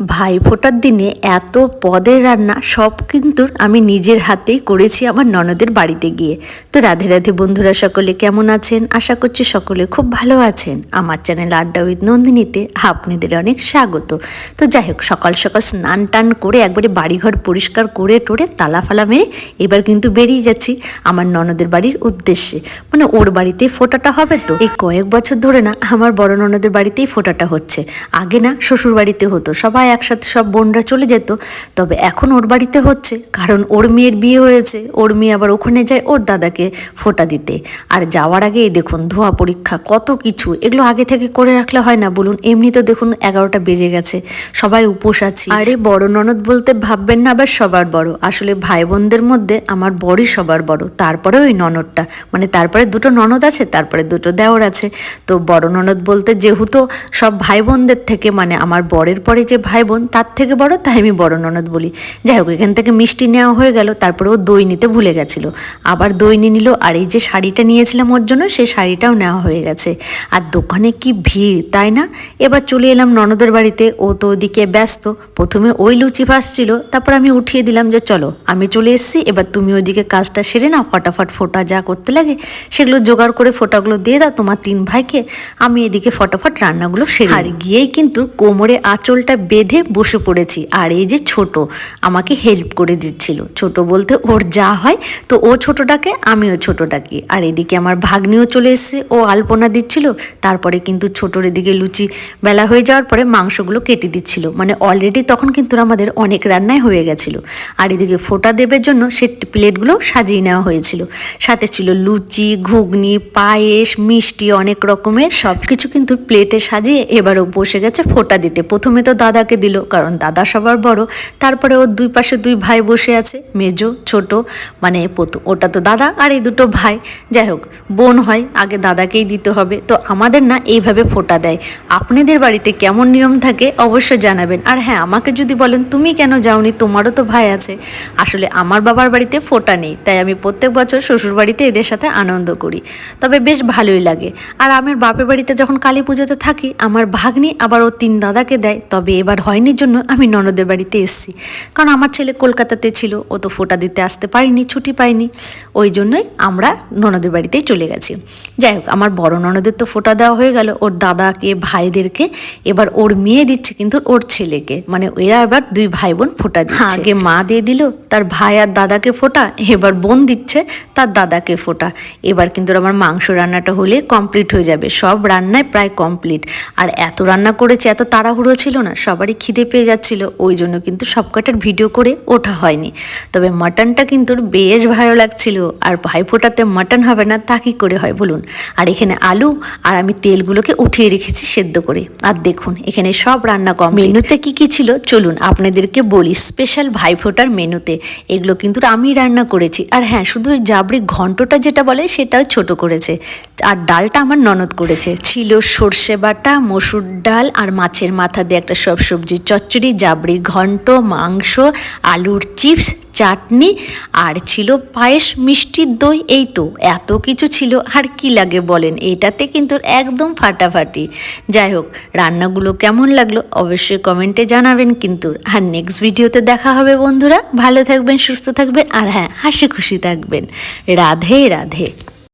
ভাই ফোটার দিনে এত পদের রান্না সব কিন্তু আমি নিজের হাতেই করেছি আমার ননদের বাড়িতে গিয়ে। তো রাধে রাধে বন্ধুরা সকলে কেমন আছেন? আশা করছি সকলে খুব ভালো আছেন। আমার চ্যানেল আড্ডা উইথ নন্দিনীতে আপনাদের অনেক স্বাগত। তো যাই হোক, সকাল সকাল স্নান টান করে একবারে বাড়িঘর পরিষ্কার করে টোরে তালা ফালা মেরে এবার কিন্তু বেরিয়ে যাচ্ছি আমার ননদের বাড়ির উদ্দেশ্যে। মানে ওর বাড়িতে ফোটাটা হবে তো? এই কয়েক বছর ধরে না আমার বড় ননদের বাড়িতেই ফোটাটা হচ্ছে। আগে না শ্বশুর বাড়িতে হতো, সবাই একসাথে সব বোনরা চলে যেত। তবে এখন ওর বাড়িতে হচ্ছে, কারণ ওর মেয়ের বিয়ে হয়েছে। ওর মেয়ে আবার ওখানে যায় ওর দাদাকে ফোটা দিতে। আর যাওয়ার আগে দেখুন ধোয়া পরীক্ষা, কত কিছু। এগুলো আগে থেকে করে রাখলে হয় না, বলুন। এমনি তো দেখুন এগারোটা বেজে গেছে। সবাই উপোস আছি। আরে, বড় ননদ বলতে ভাববেন না, আবার সবার বড়। আসলে ভাই বোনদের মধ্যে আমার বড়ই সবার বড়। তারপরে ওই ননদটা। মানে তারপরে দুটো ননদ আছে, তারপরে দুটো দেওর আছে। তো বড় ননদ বলতে যেহেতু সব ভাই বোনদের থেকে মানে আমার বরের পরে যে ভাই বোন তার থেকে বড় তাই আমি বড় ননদ বলি। যাই হোক এখান থেকে মিষ্টি নেওয়া হয়ে গেল তারপরে ও দই নিতে ভুলে গেছিল। আবার দই নিয়ে নিল আর এই যে শাড়িটা নিয়েছিলাম ওর জন্য সেই শাড়িটাও নেওয়া হয়ে গেছে। আর দোকানে কি ভিড় তাই না? এবার চলে এলাম ননদের বাড়িতে ও তো ওদিকে ব্যস্ত। প্রথমে ওই লুচি ভাসছিল তারপর আমি উঠিয়ে দিলাম যে চলো আমি চলে এসেছি এবার তুমি ওইদিকে কাজটা সেরে নাও ফটাফট ফোটা যা করতে লাগে। সেগুলো জোগাড় করে ফোটাগুলো দিয়ে দাও তোমার তিন ভাইকে। আমি এদিকে ফটাফট রান্নাগুলো সেরে আর গিয়েই কিন্তু কোমরে আঁচলটা বেঁধে বসে পড়েছি। আর এই যে ছোট আমাকে হেল্প করে দিচ্ছিল। ছোট বলতে ওর যা হয় তো ও ছোটটাকে, আমিও ছোটটাকে। আর এদিকে আমার ভাগ্নিও চলে এসেছে। ও আলপনা দিচ্ছিল। তারপরে কিন্তু ছোটোর এদিকে লুচি বেলা হয়ে যাওয়ার পরে মাংসগুলো কেটে দিচ্ছিল। মানে অলরেডি তখন কিন্তু আমাদের অনেক রান্নাই হয়ে গেছিল। আর এদিকে ফোটা দেবের জন্য সে প্লেটগুলো সাজিয়ে নেওয়া হয়েছিল। সাথে ছিল লুচি, ঘুগনি, পায়েস, মিষ্টি অনেক রকমের। সব কিছু কিন্তু প্লেটে সাজিয়ে এবারও বসে গেছে ফোটা দিতে। প্রথমে তো দাদাকে দিল, কারণ দাদা সবার বড়। তারপরে ওর দুই পাশে দুই ভাই বসে আছে, মেজো, ছোট মানে প্রথম ওটা তো দাদা আর এই দুটো ভাই। যাই হোক, বোন হয়, আগে দাদাকেই দিতে হবে। তো আমাদের না এইভাবে ফোটা দেয়। আপনাদের বাড়িতে কেমন নিয়ম থাকে অবশ্যই জানাবেন। আর হ্যাঁ আমাকে যদি বলেন, তুমি কেন যাওনি? তোমারও তো ভাই আছে। আসলে আমার বাবার বাড়িতে ফোটা নেই, তাই আমি প্রত্যেক বছর শ্বশুর বাড়িতে এদের সাথে আনন্দ করি। তবে বেশ ভালোই লাগে। আর আমার বাপের বাড়িতে যখন কালী পুজোতে থাকি, আমার ভাগ্নি আবার ও তিন দাদাকে দেয়। তবে এবার হয়নি জন্য আমি ননদের বাড়িতে এসেছি। কারণ আমার ছেলে কলকাতাতে ছিল, ও তো ফোটা দিতে আসতে পারিনি, ছুটি পাইনি ওই জন্যই আমরা ননদের বাড়িতেই চলে গেছি। যাই হোক, আমার বড় ননদের তো ফোটা দেওয়া হয়ে গেল, ওর দাদাকে, ভাইদেরকে, এবার ওর মেয়ে দিচ্ছে কিন্তু ওর ছেলেকে। মানে এরা এবার দুই ভাই বোন ফোটা দিচ্ছে। আগে মা দিয়ে দিল, তার ভাই আর দাদাকে ফোটা, এবার বোন দিচ্ছে, তার দাদাকে ফোটা। এবার কিন্তু আমার মাংস রান্নাটা হলে কমপ্লিট হয়ে যাবে। সব রান্নায় প্রায় কমপ্লিট আর এত রান্না করেছে, এত তাড়াহুড়ো ছিল না সবারই খিদে পেয়ে যাচ্ছিল ওই জন্য কিন্তু সব কটার ভিডিও করে ওঠা হয়নি। তবে মাটনটা কিন্তু বেশ ভালো লাগছিল আর ভাই ফোটাতে মাটন হবে না তা কি করে হয় বলুন? আর এখানে আলু আর আমি তেলগুলোকে উঠিয়ে রেখেছি সেদ্ধ করে। আর দেখুন এখানে সব রান্না কম মেনুতে কি কি ছিল? চলুন আপনাদেরকে বলি স্পেশাল ভাইফোঁটার মেনুতে। এগুলো কিন্তু আমি রান্না করেছি। আর হ্যাঁ শুধু ওই জাবড়ি ঘন্টটা যেটা বলে সেটাও ছোট করেছে। আর ডালটা আমার ননদ করেছে। ছিল সর্ষে বাটা মসুর ডাল আর মাছের মাথা দিয়ে একটা সব সবজির চচ্চড়ি, জাবড়ি, ঘন্ট, মাংস, আলুর চিপস, চাটনি, আর ছিল পায়েস মিষ্টির দই, এই তো। এত কিছু ছিল, আর কি লাগে বলেন? এটাতে কিন্তু একদম ফাটাফাটি। যাই হোক, রান্নাগুলো কেমন লাগল অবশ্যই কমেন্টে জানাবেন কিন্তু। আর নেক্সট ভিডিওতে দেখা হবে বন্ধুরা। ভালো থাকবেন, সুস্থ থাকবেন, আর হ্যাঁ হাসি খুশি থাকবেন। রাধে রাধে।